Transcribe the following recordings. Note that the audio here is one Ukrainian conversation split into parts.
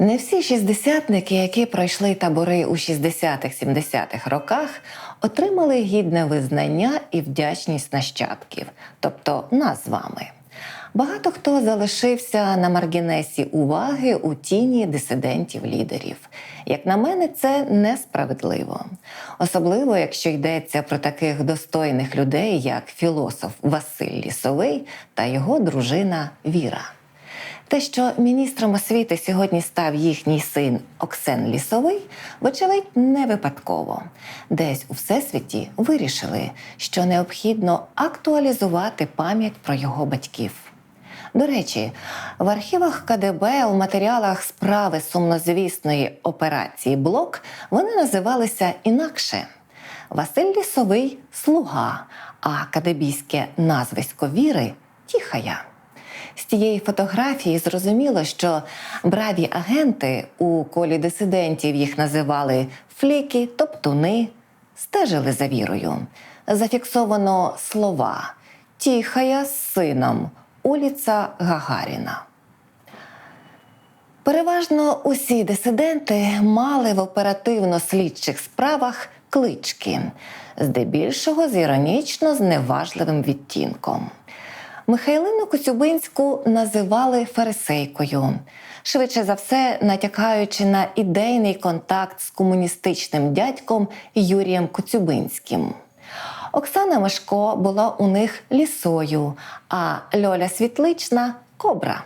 Не всі шістдесятники, які пройшли табори у 60-70-х роках, отримали гідне визнання і вдячність нащадків, тобто нас з вами. Багато хто залишився на маргінесі уваги у тіні дисидентів-лідерів. Як на мене, це несправедливо. Особливо, якщо йдеться про таких достойних людей, як філософ Василь Лісовий та його дружина Віра. Те, що міністром освіти сьогодні став їхній син Оксен Лісовий, вочевидь, не випадково. Десь у всесвіті вирішили, що необхідно актуалізувати пам'ять про його батьків. До речі, в архівах КДБ у матеріалах справи сумнозвісної операції Блок вони називалися інакше. Василь Лісовий слуга, а кадебійське назвисько віри тіхая. З тієї фотографії зрозуміло, що браві агенти у колі дисидентів їх називали фліки, топтуни, стежили за вірою. Зафіксовано слова Тіхая з сином, уліця Гагаріна. Переважно усі дисиденти мали в оперативно-слідчих справах клички, здебільшого з іронічно зневажливим відтінком. Михайлину Коцюбинську називали фарисейкою, швидше за все натякаючи на ідейний контакт з комуністичним дядьком Юрієм Коцюбинським. Оксана Мешко була у них лісою, а Льоля Світлична кобра.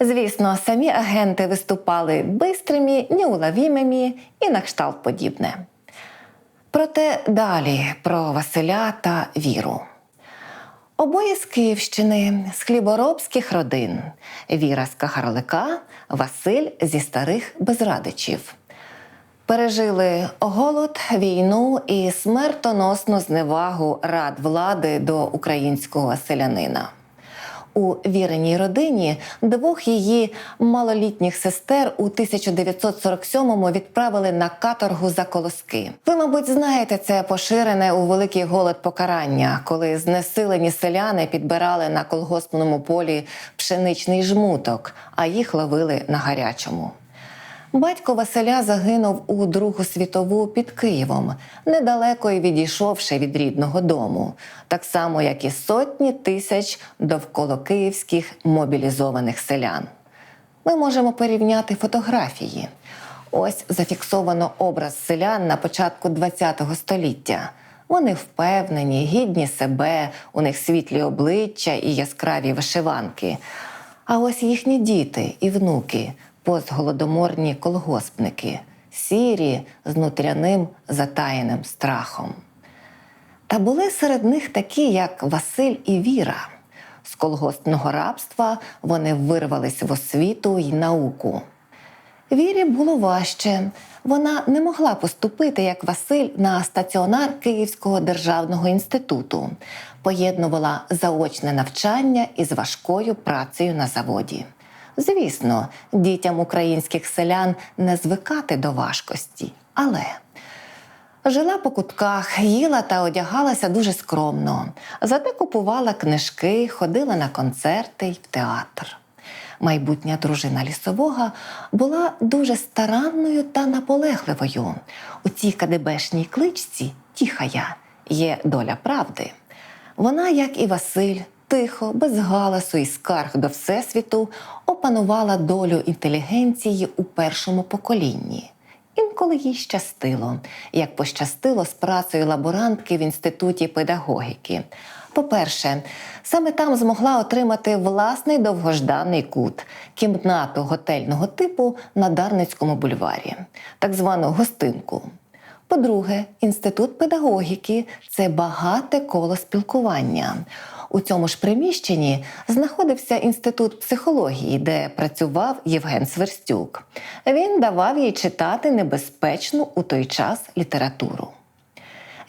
Звісно, самі агенти виступали бистрими, неуловімими і на кшталт подібне. Проте далі про Василя та Віру. Обоє з Київщини, з хліборобських родин. Віра з Кахарлика, Василь зі старих безрадичів. Пережили голод, війну і смертоносну зневагу рад влади до українського селянина. У віреній родині двох її малолітніх сестер у 1947-му відправили на каторгу за колоски. Ви, мабуть, знаєте це поширене у великий голод покарання, коли знесилені селяни підбирали на колгоспному полі пшеничний жмуток, а їх ловили на гарячому. Батько Василя загинув у Другу світову під Києвом, недалеко й відійшовши від рідного дому, так само як і сотні тисяч довкола київських мобілізованих селян. Ми можемо порівняти фотографії. Ось зафіксовано образ селян на початку ХХ століття. Вони впевнені, гідні себе, у них світлі обличчя і яскраві вишиванки. А ось їхні діти і внуки постголодоморні колгоспники, сірі з нутряним затаєним страхом. Та були серед них такі, як Василь і Віра. З колгоспного рабства вони вирвались в освіту й науку. Вірі було важче. Вона не могла поступити, як Василь, на стаціонар Київського державного інституту, поєднувала заочне навчання із важкою працею на заводі. Звісно, дітям українських селян не звикати до важкості, але жила по кутках, їла та одягалася дуже скромно, зате купувала книжки, ходила на концерти й в театр. Майбутня дружина лісового була дуже старанною та наполегливою. У цій кадебешній кличці тіхая є доля правди. Вона, як і Василь, тихо, без галасу і скарг до Всесвіту опанувала долю інтелігенції у першому поколінні. Інколи їй щастило, як пощастило з працею лаборантки в інституті педагогіки. По-перше, саме там змогла отримати власний довгожданий кут кімнату готельного типу на Дарницькому бульварі, так звану гостинку. По-друге, інститут педагогіки це багате коло спілкування. У цьому ж приміщенні знаходився інститут психології, де працював Євген Сверстюк. Він давав їй читати небезпечну у той час літературу.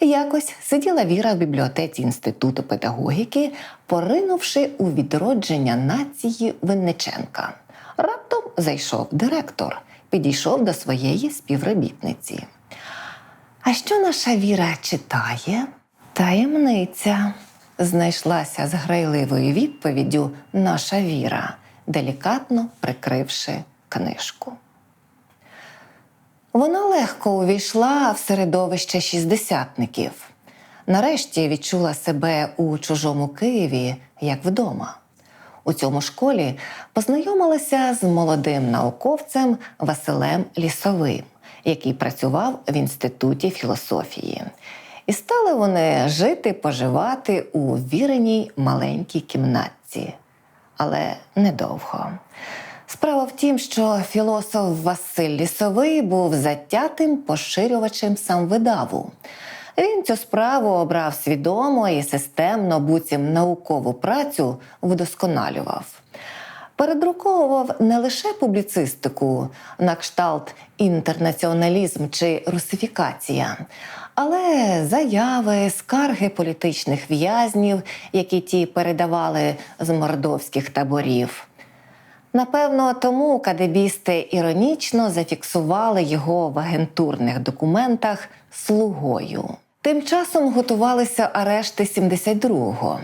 Якось сиділа Віра в бібліотеці інституту педагогіки, поринувши у відродження нації Винниченка. Раптом зайшов директор, підійшов до своєї співробітниці. А що наша Віра читає? Таємниця. Знайшлася з грайливою відповіддю наша віра, делікатно прикривши книжку. Вона легко увійшла в середовище шістдесятників. Нарешті відчула себе у чужому Києві як вдома. У цьому школі познайомилася з молодим науковцем Василем Лісовим, який працював в інституті філософії. І стали вони жити, поживати у віреній маленькій кімнатці. Але недовго. Справа в тім, що філософ Василь Лісовий був затятим поширювачем самвидаву. Він цю справу обрав свідомо і системно, буцім наукову працю вдосконалював. Передруковував не лише публіцистику на кшталт інтернаціоналізм чи русифікація, але заяви, скарги політичних в'язнів, які ті передавали з мордовських таборів. Напевно, тому кадебісти іронічно зафіксували його в агентурних документах слугою. Тим часом готувалися арешти 72-го.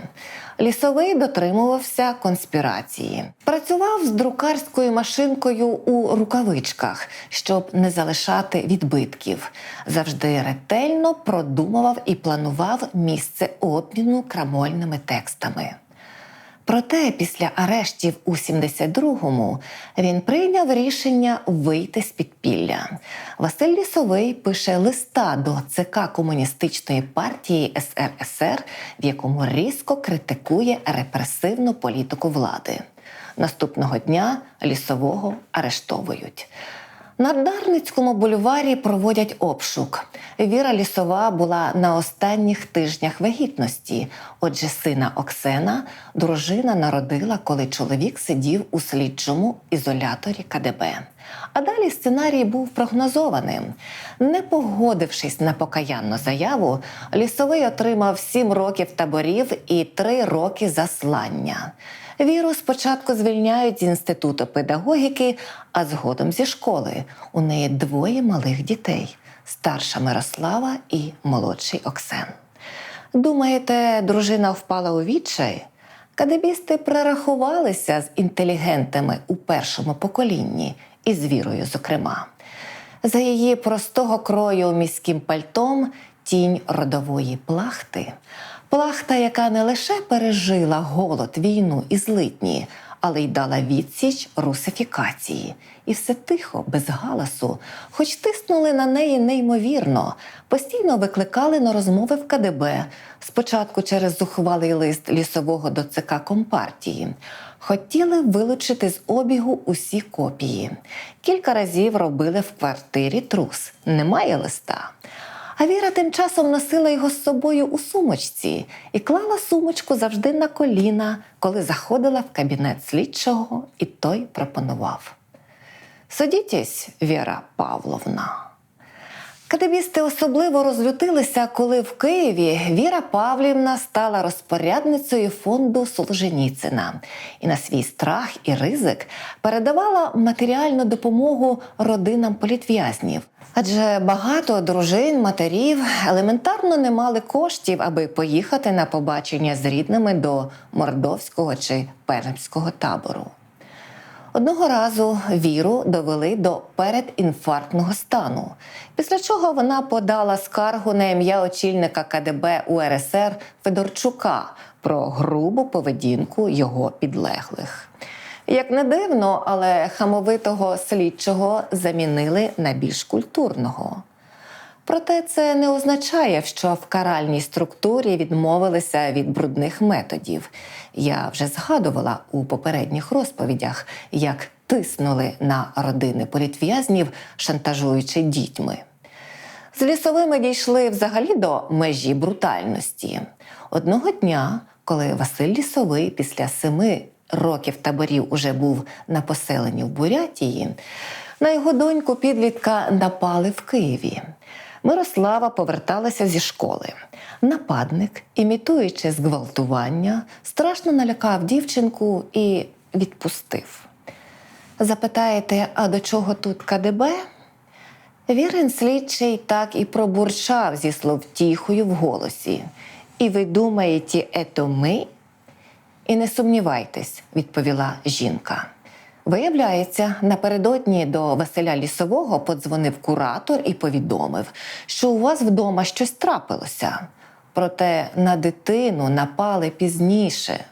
Лісовий дотримувався конспірації. Працював з друкарською машинкою у рукавичках, щоб не залишати відбитків. Завжди ретельно продумував і планував місце обміну крамольними текстами. Проте після арештів у 72-му він прийняв рішення вийти з підпілля. Василь Лісовий пише листа до ЦК Комуністичної партії СРСР, в якому різко критикує репресивну політику влади. Наступного дня лісового арештовують. На Дарницькому бульварі проводять обшук. Віра Лісова була на останніх тижнях вагітності. Отже, сина Оксена дружина народила, коли чоловік сидів у слідчому ізоляторі КДБ. А далі сценарій був прогнозованим. Не погодившись на покаянну заяву, лісовий отримав сім років таборів і три роки заслання. Віру спочатку звільняють з інституту педагогіки, а згодом зі школи. У неї двоє малих дітей: старша Мирослава і молодший Оксен. Думаєте, дружина впала у відчай? Кадебісти прорахувалися з інтелігентами у першому поколінні і з вірою, зокрема. За її простого крою міським пальтом тінь родової плахти. Плахта, яка не лише пережила голод, війну і злитні, але й дала відсіч русифікації. І все тихо, без галасу, хоч тиснули на неї неймовірно, постійно викликали на розмови в КДБ, спочатку через зухвалий лист лісового до ЦК Компартії. Хотіли вилучити з обігу усі копії. Кілька разів робили в квартирі трус. Немає листа. А Віра тим часом носила його з собою у сумочці і клала сумочку завжди на коліна, коли заходила в кабінет слідчого, і той пропонував. Садітесь, Віра Павловна. Кадебісти особливо розлютилися, коли в Києві Віра Павлівна стала розпорядницею фонду Солженіцина і на свій страх і ризик передавала матеріальну допомогу родинам політв'язнів. Адже багато дружин, матерів елементарно не мали коштів, аби поїхати на побачення з рідними до мордовського чи пермського табору. Одного разу Віру довели до передінфарктного стану, після чого вона подала скаргу на ім'я очільника КДБ УРСР Федорчука про грубу поведінку його підлеглих. Як не дивно, але хамовитого слідчого замінили на більш культурного. Проте це не означає, що в каральній структурі відмовилися від брудних методів. Я вже згадувала у попередніх розповідях, як тиснули на родини політв'язнів, шантажуючи дітьми. З лісовими дійшли взагалі до межі брутальності. Одного дня, коли Василь Лісовий після семи років таборів уже був на поселенні в Бурятії, на його доньку підлітка напали в Києві. Мирослава поверталася зі школи. Нападник, імітуючи зґвалтування, страшно налякав дівчинку і відпустив. Запитаєте, а до чого тут КДБ? Вірен слідчий так і пробурчав зі словтіхою в голосі. І ви думаєте, ето ми? І не сумнівайтесь, відповіла жінка. Виявляється, напередодні до Василя Лісового подзвонив куратор і повідомив, що у вас вдома щось трапилося. Проте на дитину напали пізніше.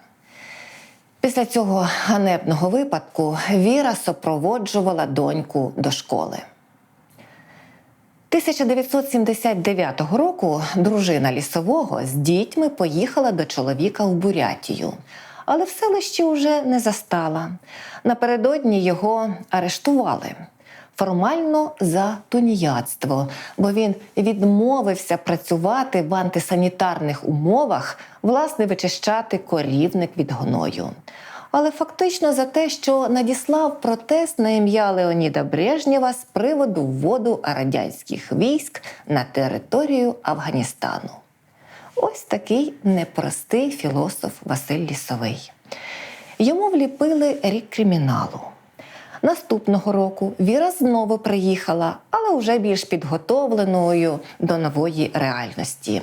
Після цього ганебного випадку Віра супроводжувала доньку до школи. 1979 року дружина лісового з дітьми поїхала до чоловіка в Бурятію, але в селищі вже не застала. Напередодні його арештували. Формально за туніяцтво, бо він відмовився працювати в антисанітарних умовах, власне, вичищати корівник від гною. Але фактично за те, що надіслав протест на ім'я Леоніда Брежнєва з приводу вводу радянських військ на територію Афганістану. Ось такий непростий філософ Василь Лісовий. Йому вліпили рік криміналу. Наступного року Віра знову приїхала, але вже більш підготовленою до нової реальності.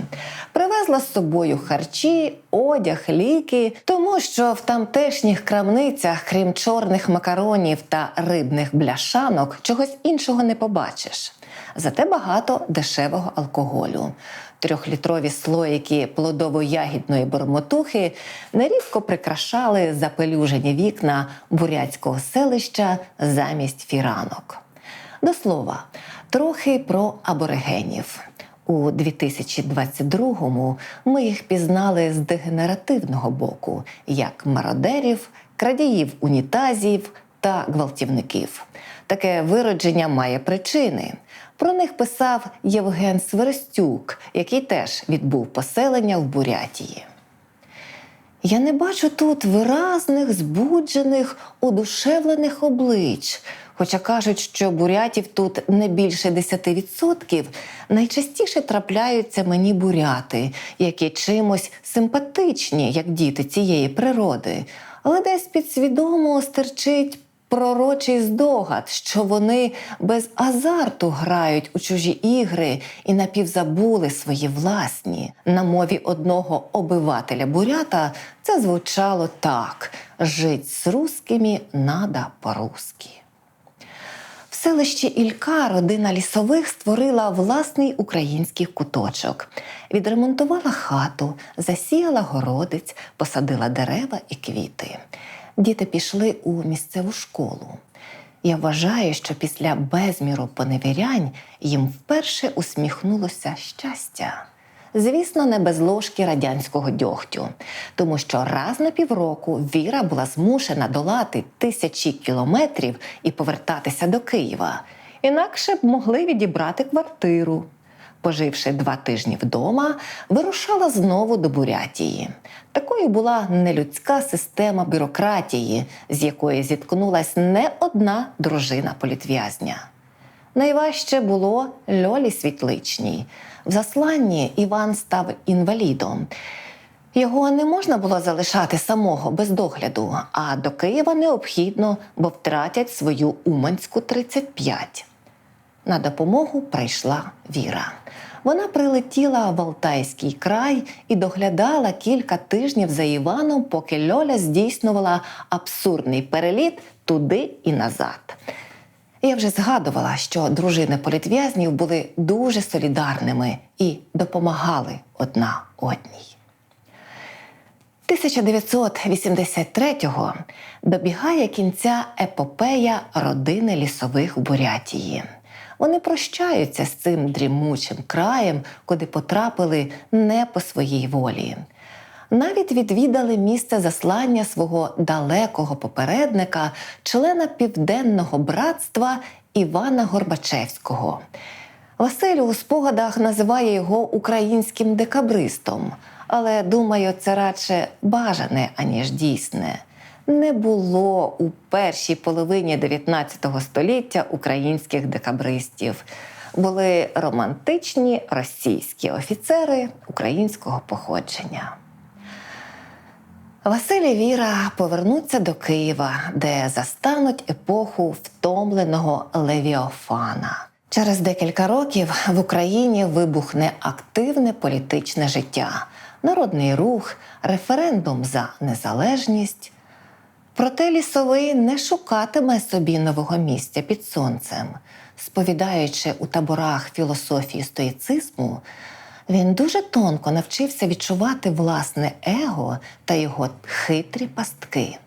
Привезла з собою харчі, одяг, ліки, тому що в тамтешніх крамницях, крім чорних макаронів та рибних бляшанок, чогось іншого не побачиш. Зате багато дешевого алкоголю. Трьохлітрові слоїки плодово-ягідної бормотухи нерідко прикрашали запелюжені вікна бурятського селища замість фіранок. До слова, трохи про аборигенів. У 2022-му ми їх пізнали з дегенеративного боку, як мародерів, крадіїв унітазів та гвалтівників. Таке виродження має причини. Про них писав Євген Сверстюк, який теж відбув поселення в Бурятії. Я не бачу тут виразних, збуджених, одушевлених облич. Хоча кажуть, що бурятів тут не більше 10%, найчастіше трапляються мені буряти, які чимось симпатичні, як діти цієї природи, але десь підсвідомо стерчить пророчий здогад, що вони без азарту грають у чужі ігри і напівзабули свої власні. На мові одного обивателя бурята це звучало так: жить з русскими надо по-русски. В селищі Ілька родина лісових створила власний український куточок, відремонтувала хату, засіяла городець, посадила дерева і квіти. Діти пішли у місцеву школу. Я вважаю, що після безміру поневірянь їм вперше усміхнулося щастя. Звісно, не без ложки радянського дьогтю, тому що раз на півроку Віра була змушена долати тисячі кілометрів і повертатися до Києва. Інакше б могли відібрати квартиру. Поживши два тижні вдома, вирушала знову до Бурятії. Такою була нелюдська система бюрократії, з якої зіткнулась не одна дружина політв'язня. Найважче було Льолі Світличній. В засланні Іван став інвалідом. Його не можна було залишати самого без догляду, а до Києва необхідно, бо втратять свою Уманську 35. На допомогу прийшла Віра. Вона прилетіла в Алтайський край і доглядала кілька тижнів за Іваном, поки Льоля здійснювала абсурдний переліт туди і назад. Я вже згадувала, що дружини політв'язнів були дуже солідарними і допомагали одна одній. 1983-го добігає кінця епопея родини лісових Бурятії. Вони прощаються з цим дрімучим краєм, куди потрапили не по своїй волі. Навіть відвідали місце заслання свого далекого попередника, члена Південного братства Івана Горбачевського. Василь у спогадах називає його українським декабристом, але думаю, це радше бажане, аніж дійсне. Не було у першій половині 19 століття українських декабристів. Були романтичні російські офіцери українського походження. Василь і Віра повернуться до Києва, де застануть епоху втомленого Левіофана. Через декілька років в Україні вибухне активне політичне життя, народний рух, референдум за незалежність. Проте лісовий не шукатиме собі нового місця під сонцем. Сповідаючи у таборах філософії стоїцизму, він дуже тонко навчився відчувати власне его та його хитрі пастки.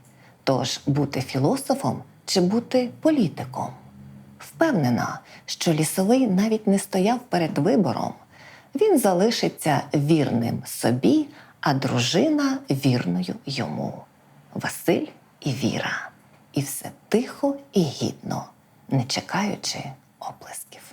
Тож бути філософом чи бути політиком. Впевнена, що лісовий навіть не стояв перед вибором. Він залишиться вірним собі, а дружина вірною йому. Василь і Віра. І все тихо і гідно, не чекаючи оплесків.